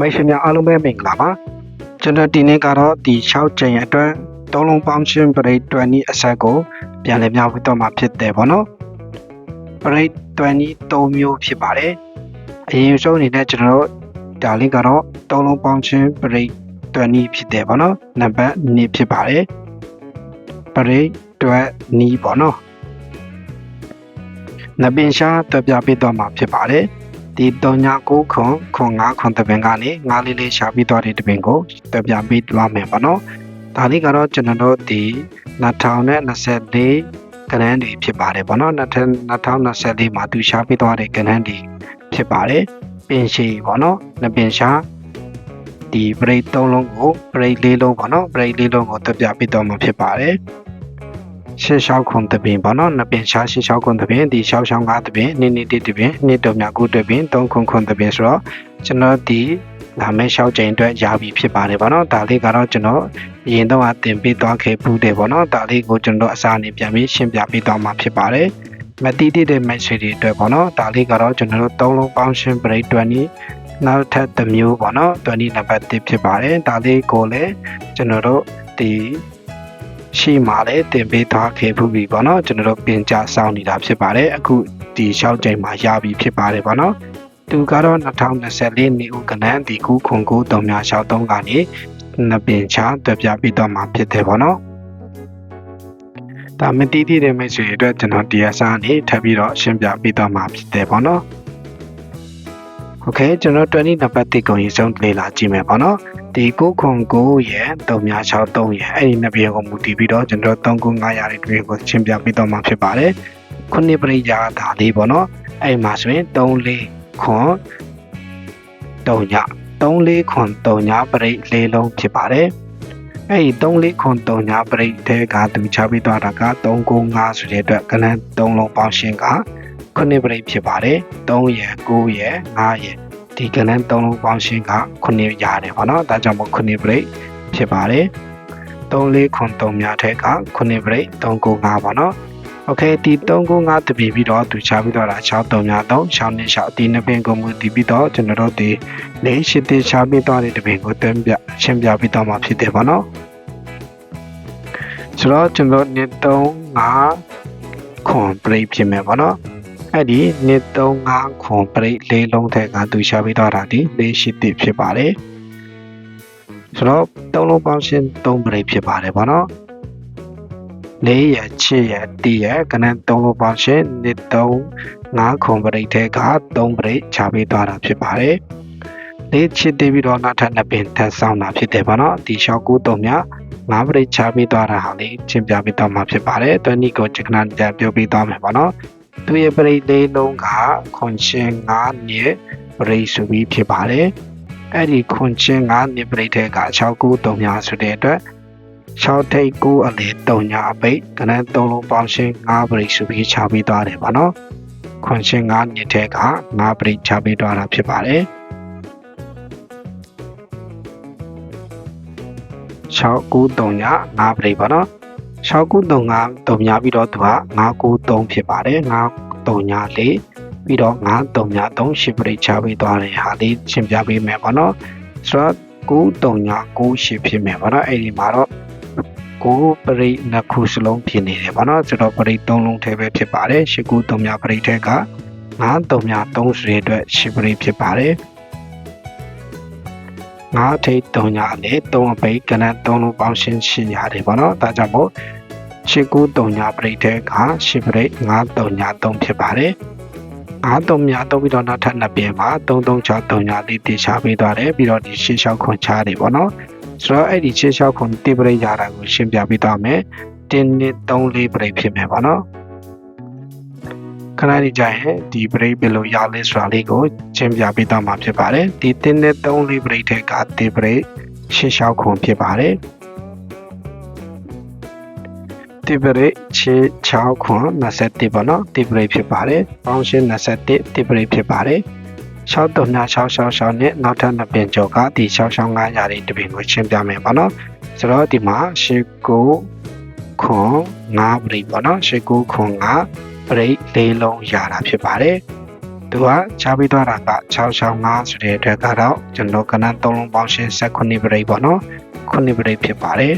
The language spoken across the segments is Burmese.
မိတ်ဆွေများအားလုံးပဲမင်္ဂလာပါကျွန်တော်ဒီနေ့ကတော့ဒီ6ချိန်အတွက်သုံးလုံးပေါင်းချင်းပရိတ်20အဆက်ကိုပြန်လည်များဝတ်တော့မှာဖြစ်တယ်ဗောနော်ပရိတ်20 3မျိုးဖြစ်ပါတယ်အရင်ဆုံးအနေနဲ့ကျွန်တော်တို့ဒါလေးကတော့သုံးလုံးပေါင်းချင်းပရိတ်20ဖြစ်တယ်ဗောနော်နံပါတ်2ဖြစ်ပါတယ်ပရိတ်20ဗောနော်နပင်ရှားတက်ပြပေးတော့မှာဖြစ်ပါတယ် ဒီ39ခွန်ခွန်5ခွန်တပင်ကနေ9လေးလေးရှာပြီးတော့တဲ့တပင်ကိုတက်ပြပေးသွားမယ်ပေါ့နော်ဒါလေးကတော့ကျွန်တော်တို့ဒီ2024ကနန်းတွေဖြစ်ပါတယ်ပေါ့နော်2024မှာသူရှာပြီးသွားတဲ့ကနန်းတွေဖြစ်ပါတယ်ပင်ရှိပေါ့နော်နပင်ရှာဒီပရိတ်3လုံးကိုပရိတ်4လုံးပေါ့နော်ပရိတ်4လုံးကိုတက်ပြပေးတော့မှာဖြစ်ပါတယ် ရှေ့လျှောက်ခွန်တပင်ပေါ့နော်နှစ်ပင်ရှားရှေ့လျှောက်ခွန်တပင်ဒီလျှောက်ရှောင်းကားတပင်နိနိတိတပင်နှစ်တုံမြကုတပင်သုံးခွန်ခွန်တပင်ဆိုတော့ကျွန်တော်ဒီလာမယ့်လျှောက်ချိန်အတွက်ရပြီဖြစ်ပါတယ်ပေါ့နော်ဒါလေးကတော့ကျွန်တော်အရင်တော့အတင်ပေးသွားခဲ့ဘူးတယ်ပေါ့နော်ဒါလေးကိုကျွန်တော်အစားအနေပြန်ပြီးရှင်းပြပေးသွားမှာဖြစ်ပါတယ်မတိတိတဲ့ message တွေအတွက်ပေါ့နော်ဒါလေးကတော့ကျွန်တော်တို့သုံးလုံးပေါင်းရှင်း break 20နောက်ထပ်တစ်မျိုးပေါ့နော်20နံပါတ်1ဖြစ်ပါတယ်ဒါလေးကိုလည်းကျွန်တော်တို့ဒီ ရှိမှလည်းတင်ပေးသွားခဲ့ဘူးပြီပေါ့နော်ကျွန်တော်တို့ပြင်ကြစောင်းနေတာဖြစ်ပါတယ်အခုဒီရှောက်ချိန်မှာရပြီဖြစ်ပါတယ်ပေါ့နော်သူကတော့2024နှစ်ဦးကနန်းဒီကူခွန်ကိုတုံများရှောက်သုံးကနေနှစ်ပင်ချတွေ့ပြပြီးတော့မှာဖြစ်တယ်ပေါ့နော်ဒါမတိတိတဲ့မိတ်ဆွေတွေအတွက်ကျွန်တော်ဒီအစားနေထပ်ပြီးတော့ရှင်းပြပေးတော့မှာဖြစ်တယ်ပေါ့နော် โอเคကျွန်တော်20နံပါတ်1ကိုရေးဆုံးလေ့လာကြည့်မယ်ပေါ့နော်ဒီ9ခွန်9ရဲ့363ရဲ့အဲ့ဒီနှစ်ပြင်ကိုမူတည်ပြီးတော့ကျွန်တော်3900ရတဲ့တွင်ကိုရှင်းပြပေးတော့မှာဖြစ်ပါတယ်ခုနှစ်ပရိယာဒါလေးပေါ့နော်အဲ့မှာဆိုရင်34ခွန်3ည34ခွန်3ညပရိလေးလုံးဖြစ်ပါတယ်အဲ့ဒီ34ခွန်3ညပရိတဲ့ကသူချပေးသွားတာက395ဆိုတဲ့အတွက်ကနန်း3လုံးပေါင်းရှင်းက ခုနှစ်ပရိဖြစ်ပါတယ်3ရယ်9ရယ်5ရယ်ဒီကနန်း3လုံးပေါင်းရှင်းကခုနှစ်ရတယ်ပေါ့နော်ဒါကြောင့်မို့ခုနှစ်ပရိဖြစ်ပါတယ်3လေးခွန်3များထဲကခုနှစ်ပရိ395ပေါ့နော်โอเคဒီ395တပြီပြီးတော့သူချပြီးတော့တာ6 3များ3 6နှစ်6ဒီနှစ်ပင်ကိုမူတည်ပြီးတော့ကျွန်တော်တို့ဒီလေးရှိတိချပြီးတော့တဲ့တပင်ကိုတွန်းပြရှင်းပြပြီးတော့မှာဖြစ်တယ်ပေါ့နော်ဆိုတော့ကျွန်တော်နှစ်35ခွန်ပရိဖြစ်မယ်ပေါ့နော် အဲ့ဒီနှစ်35ခွန်ပရိလေးလုံးထက်ကသူရှာပြီးတော့တာဒီလေးရှိတိဖြစ်ပါတယ်ဆိုတော့သုံးလုံးပေါင်းရှင်း3ပရိဖြစ်ပါတယ်ပေါ့နော်လေးရချစ်ရတီရကနန်း3လုံးပေါင်းရှင်းနှစ်3 5ခွန်ပရိထက်က3ပရိချပေးသွားတာဖြစ်ပါတယ်လေးချစ်တီပြီးတော့နောက်ထပ်နှစ်ပင်ထပ်ဆောင်တာဖြစ်တယ်ပေါ့နော်ဒီလျှောက်ကူ3မြငါးပရိချပေးသွားတာဟာလေးချင်းပြပေးတော့မှာဖြစ်ပါတယ်တွန်းနီကိုချက်ကနာကြပြောပေးသွားမယ်ပေါ့နော် သူရဲ့ပရိလေးလုံးကခွန်ချင်း9နှစ်ပရိဆိုပြီးဖြစ်ပါတယ်အဲ့ဒီခွန်ချင်း9နှစ်ပရိထက်က6ကူ3မြဆိုတဲ့အတွက်6ထိပ်9အလေ3ညာအပိတ်ကနန်း3လုံးပေါင်းရှင်း9ပရိဆိုပြီးချပေးသွားတယ်ပေါ့နော်ခွန်ချင်း9နှစ်ထက်က9ပရိချပေးသွားတာဖြစ်ပါတယ်6ကူ3ည5ပရိပါနော် 6ကူ3 5 3ညပြီးတော့သူက5ကူ3ဖြစ်ပါတယ်5 3ည4ပြီးတော့5 3ည3 10ပရိချပေးသွားတယ်ဟာလေးရှင်းပြပေးမယ်ပေါ့နော်ဆိုတော့9 3ည9 10ဖြစ်မယ်ပေါ့နော်အဲ့ဒီမှာတော့ကိုပရိနှစ်ခုစလုံးဖြစ်နေတယ်ပေါ့နော်ဆိုတော့ပရိ3လုံးထဲပဲဖြစ်ပါတယ်10ခု3ညပရိထဲက9 3ည3ဆိုတဲ့အတွက်10ပရိဖြစ်ပါတယ် ငါးထိတ်3ညနဲ့3အပိတ်ကနန်း3လုံးပေါင်းရှင်းရှင်းရတယ်ပေါ့နော်ဒါကြောင့်မို့ရှစ်ကူ3ညပရိတ်တဲ့ကရှစ်ပရိတ်9 3ည3ဖြစ်ပါတယ်9 3ည3ပြီးတော့နောက်ထပ်နှစ်ပြင်မှာ3 3 6 3ညလေးတင်ချပေးသွားတယ်ပြီးတော့ဒီရှစ်လျှောက်ခွန်ချတယ်ပေါ့နော်ဆိုတော့အဲ့ဒီရှစ်လျှောက်ခွန်တိပရိတ်ရတာကိုရှင်းပြပေးသွားမယ်တင်းနှစ်3 4ပရိတ်ဖြစ်မယ်ပေါ့နော် ခဏလေးကြာရင်ဒီ break ဘယ်လိုရလဲဆိုတာလေးကိုရှင်းပြပေးတော့မှာဖြစ်ပါတယ်ဒီတင်းနဲ့3လေး break ထက်ကဒီ break ရှင်းလျှောက်ခွန်ဖြစ်ပါတယ်ဒီ break ရှင်း6ခွန်21ပေါ့နော်ဒီ break ဖြစ်ပါတယ်ပေါင်းရှင်း21ဒီ break ဖြစ်ပါတယ်6တုံညာ6 6 6နဲ့နောက်ထပ်နှစ်ပင်ကျော်ကဒီ6 6 5ရာတွေတပင်ကိုရှင်းပြမယ်ပေါ့နော်ဆိုတော့ဒီမှာရှင်း9ခွန်5 break ပေါ့နော်ရှင်း9ခွန်5 ပရိတ်လေးလုံးရတာဖြစ်ပါတယ်သူသူကချားပြီးသွားတာက665ဆိုတဲ့အတွက်ကတော့ကျွန်တော်ကနန်း3လုံးပေါင်းရှင်း18ပရိတ်ပေါ့နော်9ပရိတ်ဖြစ်ပါတယ်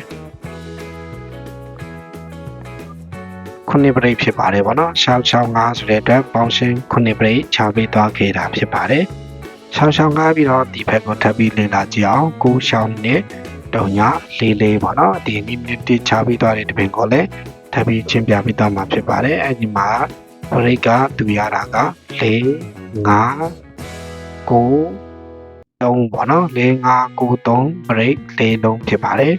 9ပရိတ်ဖြစ်ပါတယ်ပေါ့နော်665ဆိုတဲ့အတွက်ပေါင်းရှင်း9ပရိတ်ချားပြီးသွားခဲ့တာဖြစ်ပါတယ်665ပြီးတော့ဒီဘက်ကိုထပ်ပြီးလေ့လာကြည့်အောင်9ရှောင်းနဲ့တုံညာလေးလေးပေါ့နော်ဒီနည်းနည်းတိချားပြီးသွားတဲ့တပင်ကိုလည်း ထပ်ပြီးချင်းပြပြီးသွားမှာဖြစ်ပါတယ်အဲဒီမှာဘရိတ်ကသူရတာက4 5 9 3ပေါ့နော်4 5 9 3 break ၄လုံးဖြစ်ပါတယ်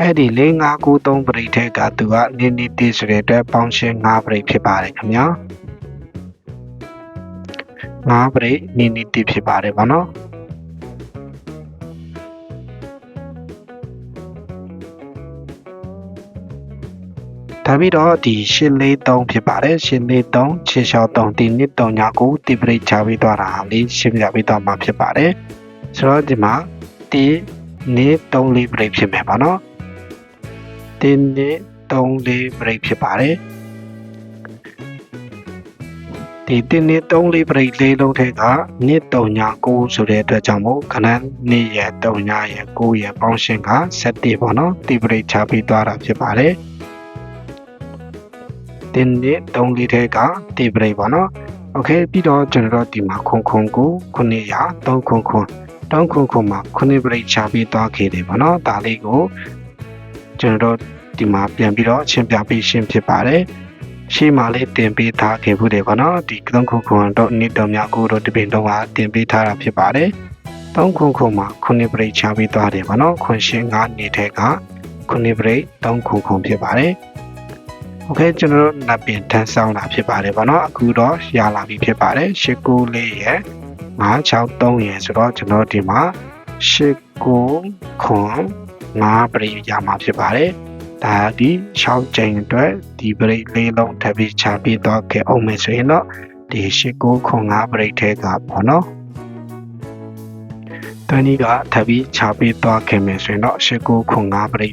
အဲ့ဒီ4 5 9 3 break ထဲကသူကနင်းနီတီဆိုတဲ့အတွက်ပေါင်းရှင်း5 break ဖြစ်ပါတယ်ခင်ဗျာ5 break နင်းနီတီဖြစ်ပါတယ်ပေါ့နော် ဒါပြီးတော့ဒီ843ဖြစ်ပါတယ်843 663ဒီနှစ်39တိပရိတ်ချပြီးသွားတာလေးရှင်းပြပြီးတော့မှာဖြစ်ပါတယ်ဆိုတော့ဒီမှာဒီနေ့34ပရိတ်ဖြစ်မယ်ပါနော်ဒီနေ့34ပရိတ်ဖြစ်ပါတယ်ဒီတင်းနေ34ပရိတ်လေးလုံးထဲကနှစ်39ဆိုတဲ့အတွက်ကြောင့်မို့ခဏနေ့ရ3ညရ9ရပေါင်းရှင်းက7ပေါ့နော်ဒီပရိတ်ချပြီးသွားတာဖြစ်ပါတယ် တင်းနဲ့3လေးထဲကတေပရိတ်ပေါ့နော်โอเคပြီးတော့ကျွန်တော်တို့ဒီမှာခွန်ခွန်ကို9ရာ3ခွန်ခွန်3ခွန်ခွန်မှာ9ပရိတ်ချပြီးသွားခဲ့တယ်ပေါ့နော်ဒါလေးကိုကျွန်တော်တို့ဒီမှာပြန်ပြီးတော့ရှင်းပြပေးရှင်းဖြစ်ပါတယ်ရှေ့မှာလေးတင်ပေးထားခဲ့ဘူးတယ်ပေါ့နော်ဒီ3ခွန်ခွန်တော့နှစ်တော်များကိုတော့ဒီပင်တော့ကတင်ပေးထားတာဖြစ်ပါတယ်3ခွန်ခွန်မှာ9ပရိတ်ချပြီးသွားတယ်ပေါ့နော်ခွန်ရှင်း9နေထဲက9ပရိတ်3ခွန်ခွန်ဖြစ်ပါတယ် โอเคကျွန်တော်တို့နပ်ပင်ထန်းဆောင်တာဖြစ်ပါတယ်ဗောနော်အခုတော့ရလာပြီဖြစ်ပါတယ်၈ကိုလေးရယ်963ရယ်ဆိုတော့ကျွန်တော်ဒီမှာ၈ကိုခွန်5ပရိရမှာဖြစ်ပါတယ်ဒါဒီ6ချိန်အတွက်ဒီပရိလေးလုံးထပ်ပြီးချပြီးတော့ခဲ့အောင်မယ်ဆိုရင်တော့ဒီ၈ကိုခွန်5ပရိထဲကပေါ့နော်တနည်းကထပ်ပြီးချပြီးတော့ခဲ့မယ်ဆိုရင်တော့၈ကိုခွန်5ပရိ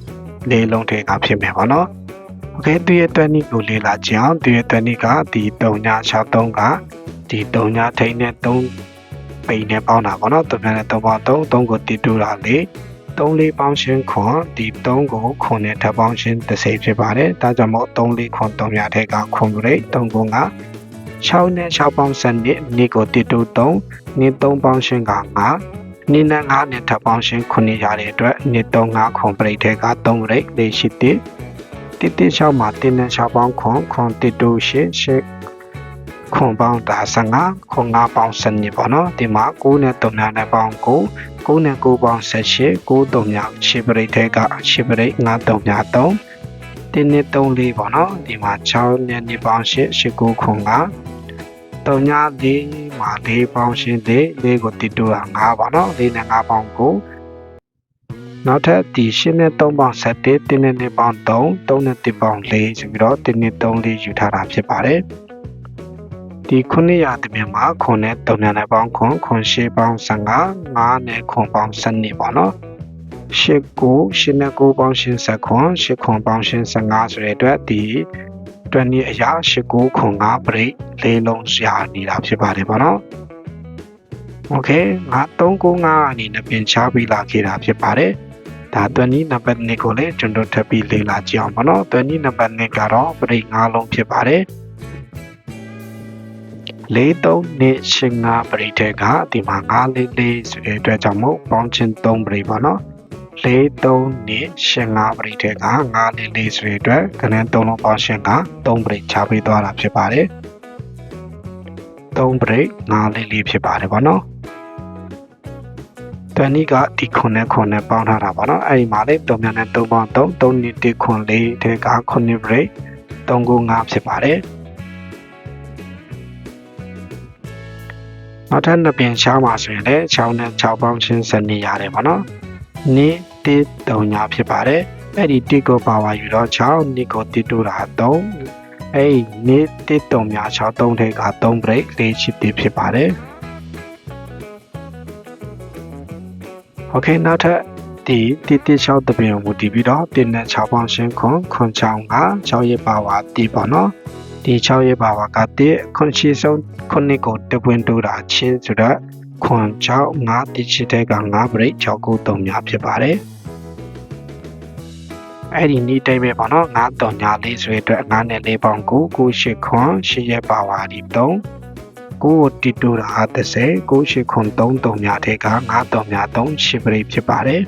လေးလုံးထဲကဖြစ်မယ်ပေါ့နော် okay သူရဲ့ technique ကိုလေ့လာကြအောင်သူရဲ့ technique ကဒီ3963ကဒီ39ထိန်နဲ့3ပိန်နဲ့ပေါင်းတာပေါ့နော်သူပြန်နဲ့3ပေါင်း3 3ကိုတည်တူတာလေ3လေးပေါင်းရှင်ခွန်ဒီ3ကိုခွန်နဲ့ထပ်ပေါင်းရှင်30ဖြစ်ပါတယ်ဒါကြောင့်မို့3လေးခွန်3များထဲကခွန်ရိတ်3ခွန်က6နဲ့6ပေါင်းစနစ်နေ့ကိုတည်တူ3နေ့3ပေါင်းရှင်က5နိနန်းငါးနဲ့ထပ်ပေါင်းရှင်900ရတဲ့အတွက်နှစ်35ခွန်ပရိတ်ထဲက3ပရိတ်၄ရှိသည် တိတိရှောက်မှာတင်းနဲ့ရှောက်ပေါင်းခွန်ခွန်တိတူရှစ်ရှစ်ခွန်ပေါင်းဒါ15ခွန်5ပေါင်း7ပေါ့နော်ဒီမှာ9နဲ့3နဲ့ပေါင်း9 9နဲ့9ပေါင်း18 9 3ည8ပရိတ်ထဲက8ပရိတ်9 3ည3တင်းနဲ့3လေးပေါ့နော်ဒီမှာ6နဲ့2ပေါင်း8 8 9ခွန်5 3ည4မှာ4ပေါင်းရှင်းတဲ့4ကိုတိတူတာ5ပေါ့နော်4နဲ့5ပေါင်း9 နောက်ထပ်ဒီ8နဲ့3ပေါင်း7 1နဲ့2ပေါင်း3 3နဲ့1ပေါင်း4ဆိုပြီးတော့1နဲ့3လေးယူထားတာဖြစ်ပါတယ်ဒီ900တပြည့်မှာခွန်နဲ့3နဲ့ပေါင်းခွန်ခွန်8ပေါင်း15 5နဲ့ခွန်ပေါင်း12ပေါ့နော်8ကို8နဲ့9ပေါင်းရှင်း7ခွန်8ခွန်ပေါင်းရှင်း15ဆိုတဲ့အတွက်ဒီအတွက်နေ့အရာ8ကိုခွန်5ပရိတ်၄လုံးရှာနေတာဖြစ်ပါတယ်ပေါ့နော်โอเคငါ395အနေနဲ့ပြင်ချပေးလာခဲ့တာဖြစ်ပါတယ် ဒါသွန်နီနံပါတ်2ကိုလည်းကျွန်တော်ထပ်ပြီးလေ့လာကြည့်အောင်ပါနော်သွန်နီနံပါတ်2ကတော့ပရိတ်5လုံးဖြစ်ပါတယ်43နဲ့85ပရိတ်တဲ့ကဒီမှာ944ဆိုတဲ့အတွက်ကြောင့်မို့ပေါင်းချင်း3ပရိတ်ပါနော်43နဲ့85ပရိတ်တဲ့က944ဆိုတဲ့အတွက်ကနန်း3လုံးပေါင်းရှင်းက3ပရိတ်ချပေးသွားတာဖြစ်ပါတယ်3ပရိတ်944ဖြစ်ပါတယ်ပေါ့နော် တန်နီကဒီခွန်နဲ့ခွန်နဲ့ပေါင်းထားတာပေါ့နော်အဲ့ဒီမှာလေ3မြန်နဲ့3ပေါင်း3 3နှစ်1ခွန်4ထဲက9 break 3ကို5ဖြစ်ပါတယ်နောက်ထပ်နှစ်ပြင်ရှားမှာဆိုရင်လည်း6နဲ့6ပေါင်းချင်းစနေရတယ်ပေါ့နော်နေ့1 3ညာဖြစ်ပါတယ်အဲ့ဒီ1ကိုပါဝါယူတော့6နေ့ကို1တူတာ3အဲ့ဒီနေ့1 3ညာ6 3ထဲက3 break 4ချစ်ဖြစ်ပါတယ် โอเคနောက်ထပ်ဒီတိတိ6တပင်ကိုမူတည်ပြီးတော့တင်းနဲ့6ပေါင်းရှင်းခွန်ခွန်ချောင်းက6ရက်ပါဝါတီးပေါ့နော် ဒီ6ရဲ့ပါဝါကတစ်ခွန်ရှိဆုံးခုနှစ်ကိုတပွင့်တိုးတာချင်းဆိုတော့ခွန်6 5တိချစ်တဲ့က5 break 6ကို3များဖြစ်ပါတယ်အဲ့ဒီနေ့တိုင်းပဲပေါ့နော်9တုံညာလေးဆိုရတဲ့9နဲ့4ပေါင်း9 9 8ခွန်8ရဲ့ပါဝါဒီ3 9 ကိုတီတူတာ30 9 8ခွန်3တုံညာတဲ့က9တုံညာ3 8 break ဖြစ်ပါတယ်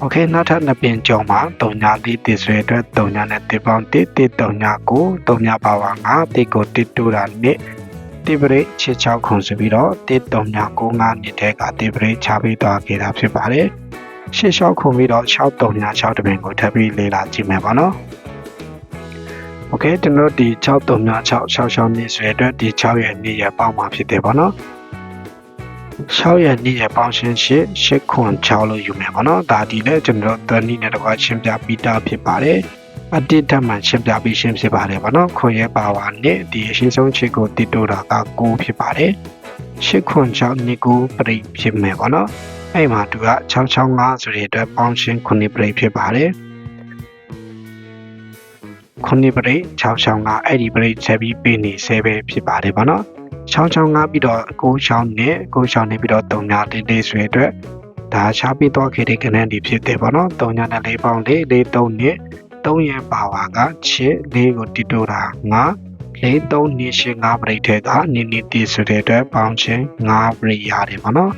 โอเคနောက်ထပ်နှစ်ပင်ကြော်မှာတုံညာလေးတည်ဆွဲအတွက်တုံညာနဲ့တေပေါင်း1 1တုံညာကိုတုံညာပါဝါ9တိကိုတီတူတာနဲ့တိပရိချစ်6ခွန်ဆိုပြီးတော့1တုံညာ9 9နှစ်တဲ့ကတိပရိချပေးသွားခဲ့တာဖြစ်ပါတယ်ရှစ်လျှောက်ခုံပြီးတော့6တုံညာ6တပင်ကိုထပ်ပြီးလေ့လာကြည့်မယ်ပါနော် โอเคကျွန်တော်ဒီ6တုံညာ6 6 6နှစ်ဆွဲအတွက်ဒီ6ရဲ့နေ့ရက်ပေါင်းမှာဖြစ်တယ်ပါနော်6ရက်နေ့ရက်ပေါင်းရှင်းရှစ်8ခွန်6လို့ယူမယ်ပေါ့နော်ဒါဒီလည်းကျွန်တော်တို့နီးနဲ့တကွာရှင်းပြပြီးသားဖြစ်ပါတယ်အတိတ်ထမှရှင်းပြပြီးရှင်းဖြစ်ပါတယ်ပေါ့နော်ခွန်ရဲ့ပါဝါနဲ့ဒီအရှင်းဆုံးချစ်ကိုတည်တိုးတာက9ဖြစ်ပါတယ်8ခွန်6နှစ်ကိုပြိဖြစ်မယ်ပေါ့နော်အဲ့မှာသူက665ဆိုတဲ့အတွက်ပေါင်းရှင်း9ပြိဖြစ်ပါတယ် 9ပြိ665အဲ့ဒီပြိဆက်ပြီးပေးနေဆဲပဲဖြစ်ပါတယ်ပေါ့နော်665ပြီးတော့96နဲ့96နဲ့ပြီးတော့3ညလေးလေးဆွဲအတွက်ဒါရှားပြီးတော့ခေတဲ့ကနန်းဒီဖြစ်တယ်ပေါ့နော်3ညနဲ့4ပေါင်းလေး4 3နဲ့3ရဲ့ပါဝါကချစ်4ကိုတီတိုတာ9 4 3 2 8 5ပရိထဲကနိနိတီဆိုတဲ့အတွက်ပေါင်းချင်း5ပရိရတယ်ပေါ့နော်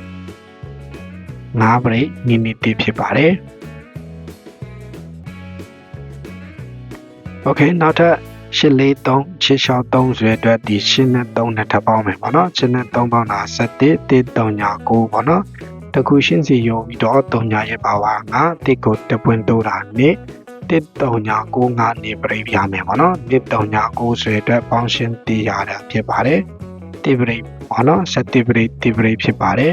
5ပရိနိနိတီဖြစ်ပါတယ် okay နောက်ထပ်843 663ဆိုရအတွက်ဒီ8နဲ့3နဲ့ထပ်ပေါင်းမယ်ပေါ့နော်8နဲ့3ပေါင်းတာ7 339ပေါ့နော်တခုရှင်းစီယုံပြီးတော့3ညာရဲ့ပါဝါကတစ်ကိုတပွင့်တိုးတာနဲ့တစ်3ညာ9ငါနေပြိပြမယ်ပေါ့နော်တစ်3ညာ9ဆိုရအတွက်ပေါင်းရှင်းတည်ရတာဖြစ်ပါတယ်တိပရိပေါ့နော်7တိပရိတိပရိဖြစ်ပါတယ်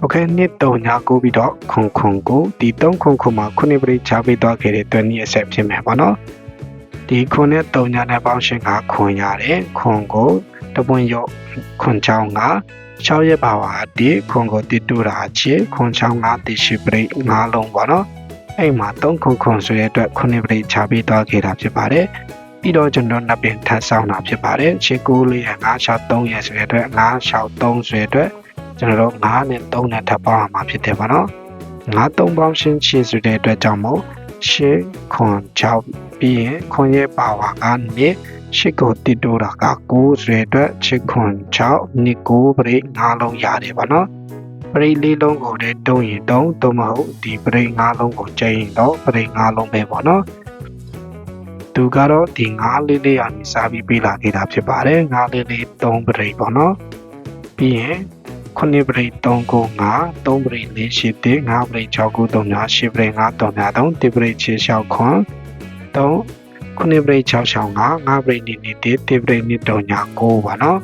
โอเคနှစ်3ညာ9ပြီးတော့ခွန်ခွန်ကိုဒီ3ခွန်ခွန်မှာခုနှစ်ပရိချပေးသွားခဲ့တဲ့တွင်နေ့အဆက်ဖြစ်မယ်ပေါ့နော်ဒီခွန်နဲ့3ညာနဲ့ပေါင်းရှင်းကခွန်ရတယ်ခွန်ကိုတပွင့်ရုပ်ခွန်ချောင်းက6ရက်ပါဝါဒီခွန်ကိုတိတူတာချေခွန်ချောင်းကတိရှိပရိ5လုံးပေါ့နော်အဲ့မှာ3ခွန်ခွန်ဆိုတဲ့အတွက်ခုနှစ်ပရိချပေးသွားခဲ့တာဖြစ်ပါတယ်ပြီးတော့ကျွန်တော်နှစ်ပင်ထပ်ဆောင်တာဖြစ်ပါတယ်ခြေကိုးလေးရ963ရက်ဆိုတဲ့အတွက်963ဆိုတဲ့အတွက် ကျွန်တော်တို့9နဲ့3နဲ့ထပ်ပေါင်းအောင်မှာဖြစ်တယ်ပါနော်9 3ပေါင်းရှင်းချေဆိုတဲ့အတွက်ကြောင့်မို့ရှစ်ခွန်6ပြီးရင်ခွန်ရဲ့ပါဝါကနေရှစ်ကိုတိတိုးတာက9ဆိုတဲ့အတွက်ချစ်ခွန်6နှစ်9ပရိ5လုံးရတယ်ပါနော်ပရိလေးလုံးကိုလည်းတုံးရင်တုံးတုံးမဟုတ်ဒီပရိ5လုံးကိုကျရင်တော့ပရိ5လုံးပဲပေါ့နော်သူကတော့ဒီ9လေးလေးအောင်စာပြီးပေးလာခဲ့တာဖြစ်ပါတယ်9လေးလေး3ပရိပေါ့နော်ပြီးရင် ခုနှစ်ပရိ3ကို9 3ပရိ4ရှိတဲ့9ပရိ6ကို3ညာ10ပရိ5 3ညာ3တိပရိ6 6ခွန်3ခုနှစ်ပရိ6 6 5 9ပရိနေနေတိတိပရိနေ3ညာ9ပါနော်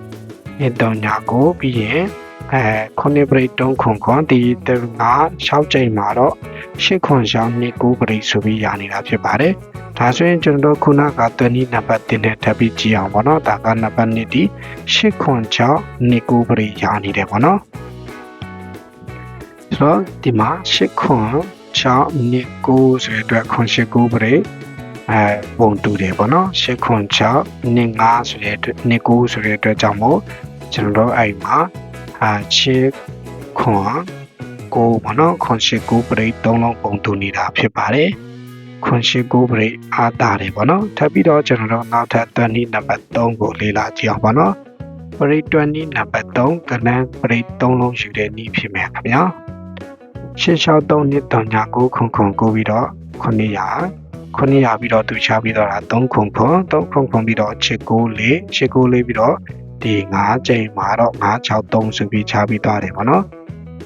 နေ3ညာ9ပြီးရင် အဲခုနှစ်ပရိ3ခွန်ခွန်ဒီတငါ6ချိန်မှာတော့8ခွန်ရှောင်း2 9ပရိဆိုပြီးရနေတာဖြစ်ပါတယ်ဒါဆိုရင်ကျွန်တော်တို့ခုနကတွနီနံပါတ်တင်နဲ့ထပ်ပြီးကြည့်အောင်ပေါ့နော်ဒါကနံပါတ်1ဒီ8ခွန်6နှစ်ကိုပရိရနေတယ်ပေါ့နော်ဆိုတော့ဒီမှာ8ခွန်6နှစ်ကိုဆိုတဲ့အတွက်ခွန်8ကိုပရိအဲပုံတူတယ်ပေါ့နော်8ခွန်6နှစ်5ဆိုတဲ့အတွက်နှစ်ကိုဆိုတဲ့အတွက်ကြောင့်မို့ကျွန်တော်တို့အဲ့မှာ အာ8ခွန်ကိုပေါ့နော်ခွန်8ကိုပရိ3လုံးပုံတူနေတာဖြစ်ပါတယ်ခွန်ရှိကိုပရိအားတာတယ်ပေါ့နော်ထပ်ပြီးတော့ကျွန်တော်တို့နောက်ထပ်20နံပါတ်3ကိုလေ့လာကြည့်အောင်ပေါ့နော်ပရိ20နံပါတ်3ကနန်းပရိ3လုံးယူတဲ့နည်းဖြစ်မယ်ခင်ဗျာ663နှစ်တောင်ညာ9ခွန်ခွန်ကိုပြီးတော့900 900ပြီးတော့သူချပြီးတော့3ခွန်ခွန်3ခွန်ခွန်ပြီးတော့ချစ်ကိုလေးချစ်ကိုလေးပြီးတော့ ဒီ9ချိန်မှာတော့963ဆိုပြီးချပြီးသွားတယ်ပေါ့နော်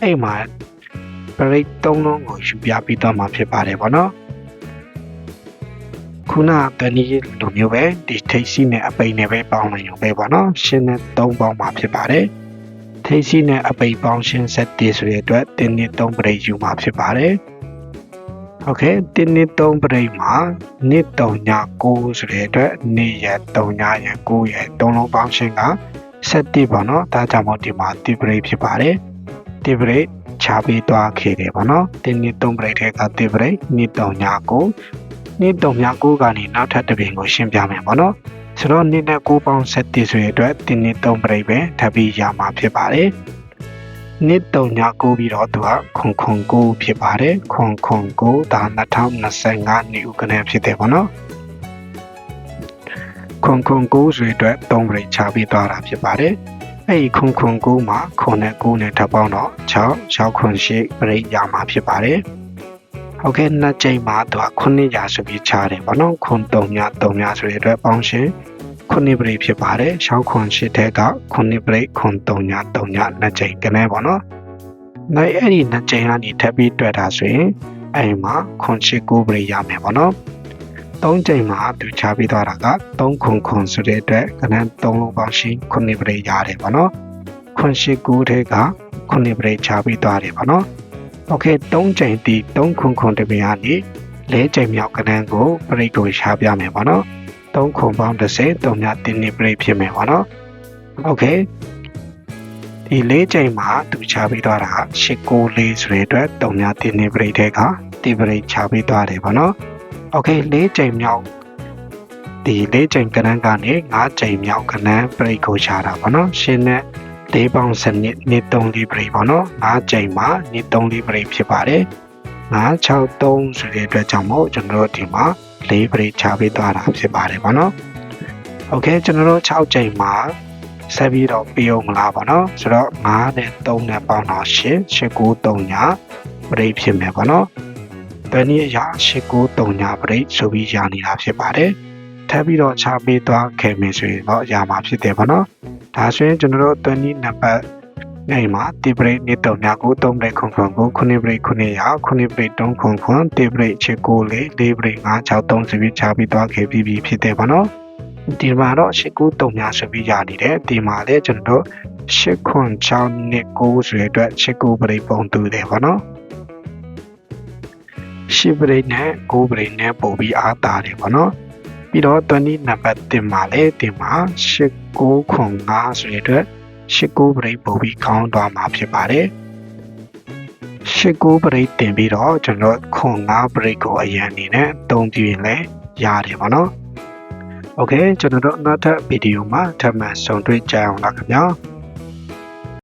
အဲ့မှာပရိ3လုံးကိုယူပြပြီးတော့မှာဖြစ်ပါတယ်ပေါ့နော်ခုနတနည်းလိုမျိုးပဲဒီထိတ်စီနဲ့အပိန်နဲ့ပဲပေါင်းနိုင်ရုံပဲပေါ့နော်ရှင်းနဲ့3ပေါင်းမှာဖြစ်ပါတယ်ထိတ်စီနဲ့အပိန်ပေါင်းရှင်းဆက်တည်ဆိုတဲ့အတွက်တင်းနှစ်3ပရိယူမှာဖြစ်ပါတယ် ဟုတ်ကဲ့တင်းနေ3ပရိမှာနေ့3ည9ဆိုတဲ့အတွက်နေ့ရက်3ညရက်9ရက်3လုံးပေါင်းရှင်းက7ပေါ့နော်ဒါကြောင့်မို့ဒီမှာတိပရိဖြစ်ပါတယ်တိပရိခြားပေးသွားခဲ့တယ်ပေါ့နော်တင်းနေ3ပရိထဲကတိပရိနေ့3ည9နေ့3ည9ကနေနောက်ထပ်တစ်ပြင်ကိုရှင်းပြမယ်ပေါ့နော်ဆိုတော့နေ့နဲ့9ပေါင်း7ဆိုတဲ့အတွက်တင်းနေ3ပရိပဲထပ်ပြီးရမှာဖြစ်ပါတယ် နှစ်တုံည9ပြီးတော့သူကခွန်ခွန်9ဖြစ်ပါတယ်ခွန်ခွန်9ဒါ2025နှစ်ဥက္ကဋ္ဌဖြစ်တယ်ပေါ့နော်ခွန်ခွန်9ဆိုရတဲ့3ပြိချပြီးသွားတာဖြစ်ပါတယ်အဲ့ဒီခွန်ခွန်9မှာခွန်နဲ့9နဲ့ထပ်ပေါင်းတော့6 6ခွန်8ပြိရမှာဖြစ်ပါတယ်ဟုတ်ကဲ့နှစ်ကြိမ်မှာသူက9ရာဆိုပြီးချတယ်ပေါ့နော်ခွန်3ည3ညဆိုရတဲ့ပေါင်းရှင် 9ပရိဖြစ်ပါတယ်ရှောက်ခွန်8ထဲက9ပရိခွန်3ည3ညနှစ်ကြိမ်ကနေပေါ့နော်နိုင်အဲ့ဒီနှစ်ကြိမ်ကနေထပ်ပြီးတွေ့တာဆိုရင်အဲ့မှာခွန်8 9ပရိရမယ်ပေါ့နော်3ကြိမ်မှာသူချပြီးသွားတာက3ခွန်ခွန်ဆိုတဲ့အတွက်ကနန်း3လုံးပေါင်းရှိ9ပရိရတယ်ပေါ့နော်ခွန်8 9ထဲက9ပရိချပြီးသွားတယ်ပေါ့နော်โอเค3ကြိမ်တီ3ခွန်ခွန်တပင်ကနေ၄ကြိမ်မြောက်ကနန်းကိုပရိကိုရှားပြမယ်ပေါ့နော် 3ခုပေါင်း30 3ညတင်းနေပြိဖြစ်မယ်ပေါ့နော်โอเคဒီ၄ချိန်မှာသူချပြီးသွားတာ894ဆိုတဲ့အတွက်3ညတင်းနေပြိတဲ့ကတိပြိချပြီးသွားတယ်ပေါ့နော်โอเค၄ချိန်မြောက်ဒီ၄ချိန်ကဏ္ဍကနေ၅ချိန်မြောက်ကဏ္ဍပြိကိုရှာတာပေါ့နော်ရှင်းနဲ့၄ပေါင်းစနစ်နှစ်3လေးပြိပေါ့နော်၅ချိန်မှာနှစ်3လေးပြိဖြစ်ပါတယ်963ဆိုတဲ့အတွက်ကြောင့်မို့ကျွန်တော်တို့ဒီမှာ ၄ပရိချပေးသွားတာဖြစ်ပါတယ်ဗောနော်โอเคကျွန်တော်တို့6ချိန်မှာဆက်ပြီးတော့ပြီးအောင်မလားဗောနော်ဆိုတော့9နဲ့3နဲ့ပေါင်းတော့8 8 9 3ညပရိဖြစ်မယ်ဗောနော်တနည်းအရာ8 9 3ညပရိဆိုပြီးရနေတာဖြစ်ပါတယ်ထပ်ပြီးတော့ချပေးသွားခဲ့မယ်ဆိုရင်တော့ရမှာဖြစ်တယ်ဗောနော်ဒါဆိုရင်ကျွန်တော်တို့တနည်းနံပါတ် အဲ့မှာတိပရိနေတော့ညကို3ပရိခွန်ခွန်ကို9ပရိ9ရာ9ပရိ3ခွန်ခွန်တိပရိချေကိုလေ4ပရိ5 6 3ဆိုပြီးချပြီးသွားခဲ့ပြီးပြီဖြစ်တယ်ဗောနော်ဒီမှာတော့8 9 3ညဆိုပြီးရနေတယ်ဒီမှာလည်းကျွန်တော်တို့8ခွန်6နှစ်9ဆိုရတဲ့အတွက်8 9ပရိပုံတူတယ်ဗောနော်8ပရိနဲ့9ပရိနဲ့ပို့ပြီးအားတာတယ်ဗောနော်ပြီးတော့20နံပါတ်တင်မှာလေတင်မှာ8 9ခွန်5ဆိုရတဲ့ ရှစ်ကိုပရိပုံပြီးခေါင်းသွားမှာဖြစ်ပါတယ်။ရှစ်ကိုပရိတင်ပြီးတော့ကျွန်တော်ခွန်ငါပရိကိုအရင်အနေနဲ့အသုံးပြုရင်လည်းရတယ်ပေါ့နော်။ Okay ကျွန်တော်တို့နောက်ထပ်ဗီဒီယိုမှာထပ်မံဆုံတွေ့ကြအောင်လားခင်ဗျာ။